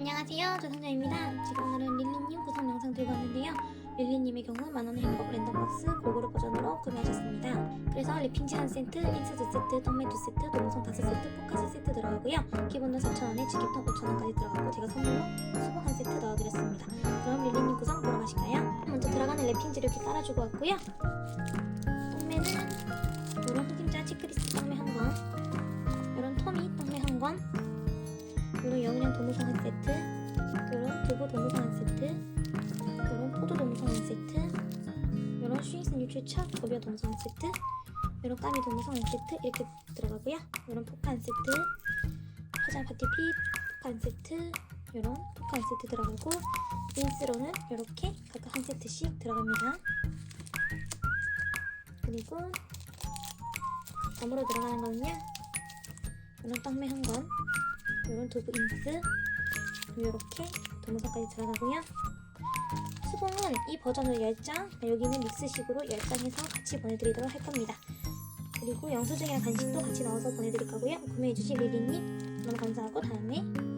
안녕하세요. 조상자입니다. 지금 오늘은 릴리님 구성 영상 들고 왔는데요. 릴리님의 경우 만원 행복 랜덤박스 고구려 버전으로 구매하셨습니다. 그래서 랩핑지 한 세트, 린스 두 세트, 떡메 두 세트, 동성 다섯 세트, 포카스 세트 들어가고요. 기본은 4,000원에 지게통 5,000원까지 들어가고 제가 선물로 수복 한 세트 넣어드렸습니다. 그럼 릴리님 구성 보러 가실까요? 먼저 들어가는 랩핑지를 이렇게 깔아주고 왔고요. 떡메는 이런 흑임자 치크리스 떡메 한 권, 이런 토미 떡메 한 권, 이런 영양 도무성 한 세트, 이런 두부 도무성 한 세트, 이런 포도 도무성 한 세트, 이런 슈잉스 뉴트리차 고비어 도무성 한 세트, 이런 까미 도무성 한 세트 이렇게 들어가고요. 이런 포카 한 세트, 화장 파티피 포카 한 세트, 이런 포카 한 세트 들어가고 린스로는 이렇게 각각 한 세트씩 들어갑니다. 그리고 덤으로 들어가는 거는요. 이런 떡메 한 건, 이런 두부 인스 이렇게 도무사까지 들어가고요. 수봉은 이 버전으로 10장, 여기는 믹스식으로 10장에서 같이 보내드리도록 할 겁니다. 그리고 영수증이랑 간식도 같이 넣어서 보내드릴 거고요. 구매해주신 리리님 너무 감사하고 다음에.